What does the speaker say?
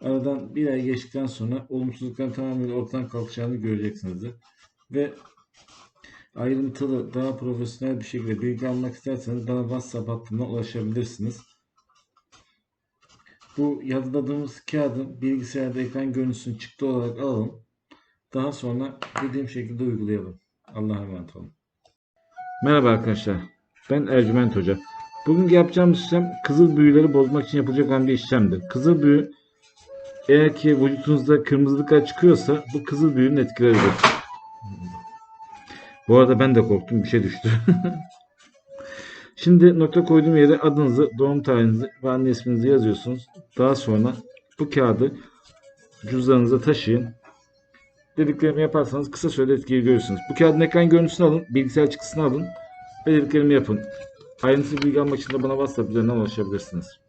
Aradan bir ay geçtikten sonra olumsuzlukların tamamıyla ortadan kalkacağını göreceksinizdir. Ve ayrıntılı, daha profesyonel bir şekilde bilgi almak isterseniz bana WhatsApp hattından ulaşabilirsiniz. Bu yazıladığımız kağıdın bilgisayarda ekran görüntüsünü çıktı olarak alalım. Daha sonra dediğim şekilde uygulayalım. Allah'a emanet olun. Merhaba arkadaşlar. Ben Ercüment Hoca. Bugün yapacağımız işlem kızıl büyüleri bozmak için yapılacak olan bir işlemdir. Kızıl büyü eğer ki vücudunuzda kırmızılıklar çıkıyorsa bu kızıl büyünün etkileridir. Bu arada ben de korktum bir şey düştü. Şimdi nokta koyduğum yere adınızı, doğum tarihinizi ve anne isminizi yazıyorsunuz. Daha sonra bu kağıdı cüzdanınıza taşıyın. Dediklerimi yaparsanız kısa sürede etkiyi görürsünüz. Bu kağıdın ekran görüntüsünü alın, bilgisayar çıktısını alın ve dediklerimi yapın. Ayrıntılı bilgi almak için de bana WhatsApp üzerinden ulaşabilirsiniz.